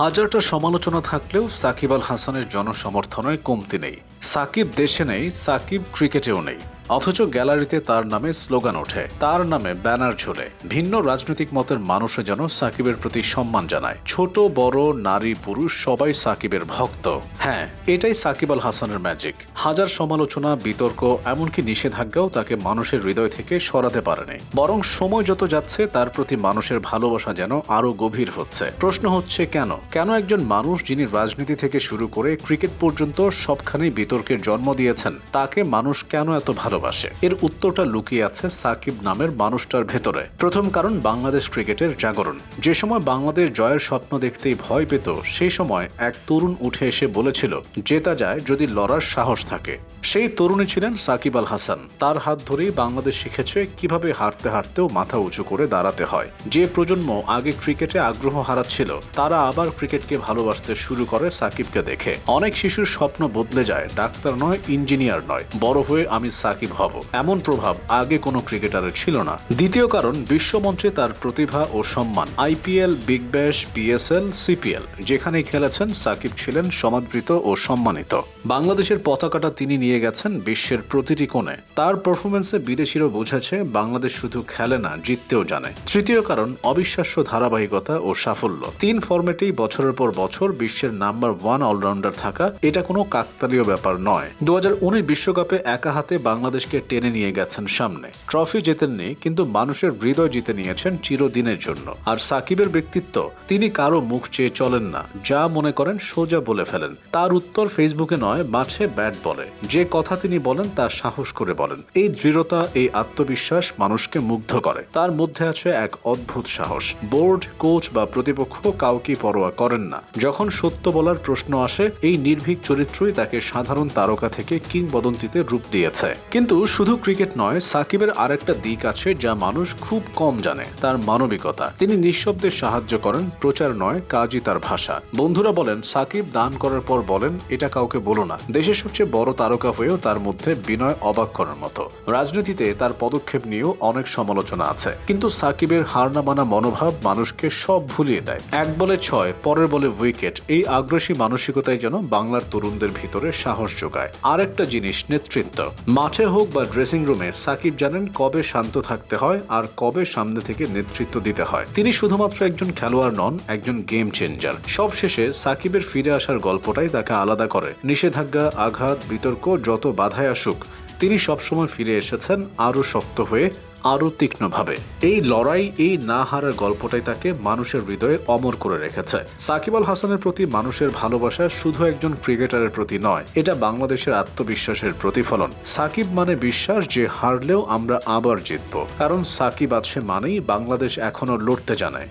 হাজারটা সমালোচনা থাকলেও সাকিব আল হাসানের জনসমর্থনের কমতি নেই। সাকিব দেশে নেই, সাকিব ক্রিকেটেও নেই। অথচ গ্যালারিতে তার নামে স্লোগান ওঠে। তার নামে ব্যানার ঝোলে। ভিন্ন রাজনৈতিক মতের মানুষও যেন সাকিবের প্রতি সম্মান জানায়। ছোট, বড়, নারী, পুরুষ সবাই সাকিবের ভক্ত। হ্যাঁ এটাই সাকিব আল হাসানের ম্যাজিক হাজার সমালোচনা, বিতর্ক, এমনকি নিষেধাজ্ঞাও তাকে মানুষের হৃদয় থেকে সরাতে পারেনি। বরং সময় যত যাচ্ছে, তার প্রতি মানুষের ভালোবাসা যেন আরও গভীর হচ্ছে। প্রশ্ন হচ্ছে কেন? কেন একজন মানুষ যিনি রাজনীতি থেকে শুরু করে ক্রিকেট পর্যন্ত সবখানেই বিতর্কের জন্ম দিয়েছেন, তাকে মানুষ কেন এত ভালোবাসে এর উত্তরটা লুকিয়ে আছে সাকিব নামের মানুষটার ভেতরে। প্রথম কারণ বাংলাদেশ ক্রিকেটের জাগরণ। যে সময় বাংলাদেশ জয়ের স্বপ্ন দেখতেই ভয় পেত, সেই সময় এক তরুণ উঠে এসে বলেছিল, জেতা যায় যদি লড়ার সাহস থাকে। সেই তরুণী ছিলেন সাকিব আল হাসান। তার হাত ধরেই বাংলাদেশ শিখেছে কীভাবে হারতে হারতেও মাথা উঁচু করে দাঁড়াতে হয়। যে প্রজন্ম আগে ক্রিকেটে আগ্রহ হারাচ্ছিল, তারা আবার ক্রিকেটকে ভালোবাসতে শুরু করে সাকিবকে দেখে। অনেক শিশুর স্বপ্ন বদলে যায়, ডাক্তার নয়, ইঞ্জিনিয়ার নয়। বড় হয়ে আমি সাকিব হব এমন প্রভাব আগে কোনো ক্রিকেটারের ছিল না। দ্বিতীয় কারণ, বিশ্বমঞ্চে তার প্রতিভা ও সম্মান। IPL Big Bash PSL CPL যেখানে খেলেছেন, সাকিব ছিলেন সমাদৃত ও সম্মানিত। বাংলাদেশের পতাকাটা তিনি নিয়ে গেছেন বিশ্বের প্রতিটি কোণে। তার পারফরমেন্সে বিদেশিরাও বুঝেছে, বাংলাদেশ শুধু খেলে না, জিততেও জানে। তৃতীয় কারণ, অবিশ্বাস্য ধারাবাহিকতা ও সাফল্য। তিন ফরম্যাটেই বছরের পর বছর বিশ্বের নাম্বার ওয়ান অলরাউন্ডার থাকা, এটা কোনো কাকতালীয় ব্যাপার নয়। দু বিশ্বকাপে একা হাতে বাংলাদেশকে টেনে নিয়ে গেছেন সামনে। ট্রফি জেতেননি, কিন্তু মানুষের হৃদয় জিতে নিয়েছেন চিরদিনের জন্য। আর সাকিবের ব্যক্তিত্ব, তিনি কারও মুখ চেয়ে চলেন না। যা মনে করেন সোজা বলে ফেলেন। তার উত্তর ফেসবুকে নয়, মাঠে ব্যাট বলে। যে কথা তিনি বলেন, তা সাহস করে বলেন। এই দৃঢ়তা, এই আত্মবিশ্বাস মানুষকে মুগ্ধ করে। তার মধ্যে আছে এক অদ্ভুত সাহস। বোর্ড, কোচ বা প্রতিপক্ষ কাউকে পরোয়া করেন না। যখন সত্য বলার প্রশ্ন আসে, এই নির্ভীক চরিত্রই তাকে সাধারণ তারকা থেকে কিংবদন্তিতে রূপ দিয়েছে। কিন্তু শুধু ক্রিকেট নয়, সাকিবের আরেকটা দিক আছে যা মানুষ খুব কম জানে, তার মানবিকতা। তিনি নিঃশব্দে সাহায্য করেন, প্রচার নয়, কাজই তার ভাষা। বন্ধুরা বলেন, সাকিব দান করার পর বলেন, এটা কাউকে বলো না। দেশের সবচেয়ে বড় তারকা হয়েও তার মধ্যে বিনয় অবাক করার মতো। রাজনীতিতে তার পদক্ষেপ নিয়েও অনেক সমালোচনা আছে। কিন্তু সাকিবের হার না মানা মনোভাব মানুষকে সব ভুলিয়ে দেয়। এক বলে ছয়, পরের বলে উইকেট। এই আগ্রাসী মানসিকতায় যেন বাংলার তরুণদের ভিতরে সাহস যোগায়। আরেকটা জিনিস, নেতৃত্ব। মাঠে হোক বা ড্রেসিং রুমে সাকিব জানেন কবে শান্ত থাকতে হয় আর কবে সামনে থেকে নেতৃত্ব দিতে হয়। তিনি শুধুমাত্র একজন খেলোয়াড় নন, একজন গেম চেঞ্জার সব শেষে সাকিবের ফিরে আসার গল্পটাই তাকে আলাদা করে। নিষেধাজ্ঞা, আঘাত, বিতর্ক, যত বাধায় আসুক, তিনি সবসময় ফিরে এসেছেন আরও শক্ত হয়ে আরও তীক্ষ্ণভাবে। এই লড়াই, এই না হারার গল্পটাই তাকে মানুষের হৃদয়ে অমর করে রেখেছে। সাকিব আল হাসানের প্রতি মানুষের ভালোবাসা শুধু একজন ক্রিকেটারের প্রতি নয়, এটা বাংলাদেশের আত্মবিশ্বাসের প্রতিফলন। সাকিব মানে বিশ্বাস যে হারলেও আমরা আবার জিতব। কারণ সাকিব আছে মানেই বাংলাদেশ এখনও লড়তে জানায়